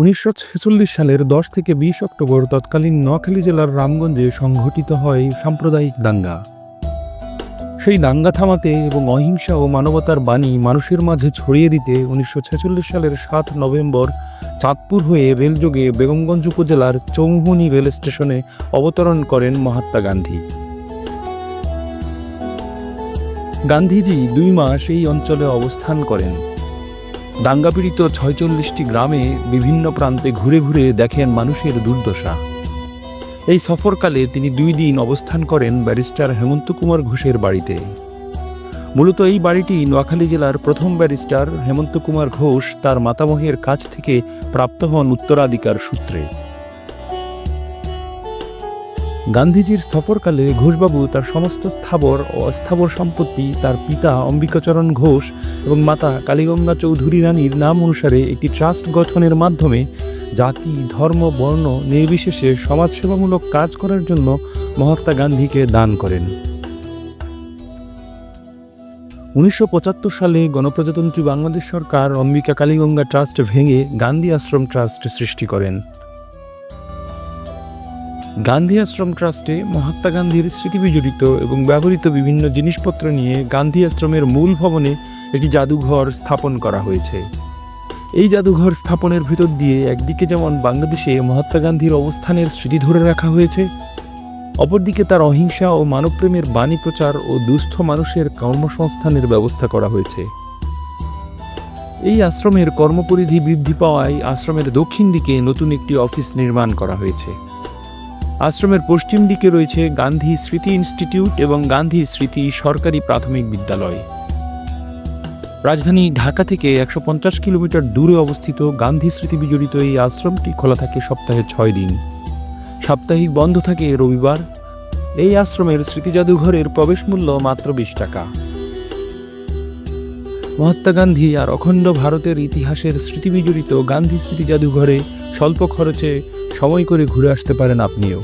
উনিশশো ছেচল্লিশ সালের দশ থেকে বিশ অক্টোবর তৎকালীন নোয়াখালী জেলার রামগঞ্জে সংঘটিত হয় সাম্প্রদায়িক দাঙ্গা। সেই দাঙ্গা থামাতে এবং অহিংসা ও মানবতার বাণী মানুষের মাঝে ছড়িয়ে দিতে উনিশশো ছেচল্লিশ সালের সাত নভেম্বর চাঁদপুর হয়ে রেলযোগে বেগমগঞ্জ উপজেলার চৌমুহনী রেল স্টেশনে অবতরণ করেন মহাত্মা গান্ধী। গান্ধীজি দুই মাস এই অঞ্চলে অবস্থান করেন। দাঙ্গাপীড়িত ছয়চল্লিশটি গ্রামে বিভিন্ন প্রান্তে ঘুরে ঘুরে দেখেন মানুষের দুর্দশা। এই সফরকালে তিনি দুই দিন অবস্থান করেন ব্যারিস্টার হেমন্ত কুমার ঘোষের বাড়িতে। মূলত এই বাড়িটি নোয়াখালী জেলার প্রথম ব্যারিস্টার হেমন্ত কুমার ঘোষ তার মাতামহের কাছ থেকে প্রাপ্ত হন উত্তরাধিকার সূত্রে। গান্ধীজির সফরকালে ঘোষবাবু তার সমস্ত স্থাবর ও অস্থাবর সম্পত্তি, তার পিতা অম্বিকাচরণ ঘোষ এবং মাতা কালীগঙ্গা চৌধুরী রানীর নাম অনুসারে একটি ট্রাস্ট গঠনের মাধ্যমে জাতি, ধর্ম, বর্ণ নির্বিশেষে সমাজসেবামূলক কাজ করার জন্য মহাত্মা গান্ধীকে দান করেন। উনিশশো পঁচাত্তর সালে গণপ্রজাতন্ত্রী বাংলাদেশ সরকার অম্বিকা কালীগঙ্গা ট্রাস্ট ভেঙে গান্ধী আশ্রম ট্রাস্ট সৃষ্টি করেন। গান্ধী আশ্রম ট্রাস্টে মহাত্মা গান্ধীর স্মৃতিবিজড়িত এবং ব্যবহৃত বিভিন্ন জিনিসপত্র নিয়ে গান্ধী আশ্রমের মূল ভবনে একটি জাদুঘর স্থাপন করা হয়েছে। এই জাদুঘর স্থাপনের ভিতর দিয়ে একদিকে যেমন বাংলাদেশে মহাত্মা গান্ধীর অবস্থানের স্মৃতি ধরে রাখা হয়েছে, অপরদিকে তার অহিংসা ও মানবপ্রেমের বাণী প্রচার ও দুস্থ মানুষের কর্মসংস্থানের ব্যবস্থা করা হয়েছে। এই আশ্রমের কর্মপরিধি বৃদ্ধি পাওয়ায় আশ্রমের দক্ষিণ দিকে নতুন একটি অফিস নির্মাণ করা হয়েছে। আশ্রমের পশ্চিম দিকে রয়েছে গান্ধী স্মৃতি ইনস্টিটিউট এবং গান্ধী স্মৃতি সরকারি প্রাথমিক বিদ্যালয়। রাজধানী ঢাকা থেকে একশো পঞ্চাশ কিলোমিটার দূরে অবস্থিত গান্ধী স্মৃতি বিজড়িত এই আশ্রমটি খোলা থাকে সপ্তাহে ছয় দিন। সাপ্তাহিক বন্ধ থাকে রবিবার। এই আশ্রমের স্মৃতি জাদুঘরের প্রবেশ মূল্য মাত্র বিশ টাকা। মহাত্মা গান্ধী আর অখণ্ড ভারতের ইতিহাসের স্মৃতিবিজড়িত গান্ধী স্মৃতি জাদুঘরে স্বল্প খরচে সময় করে ঘুরে আসতে পারেন আপনিও।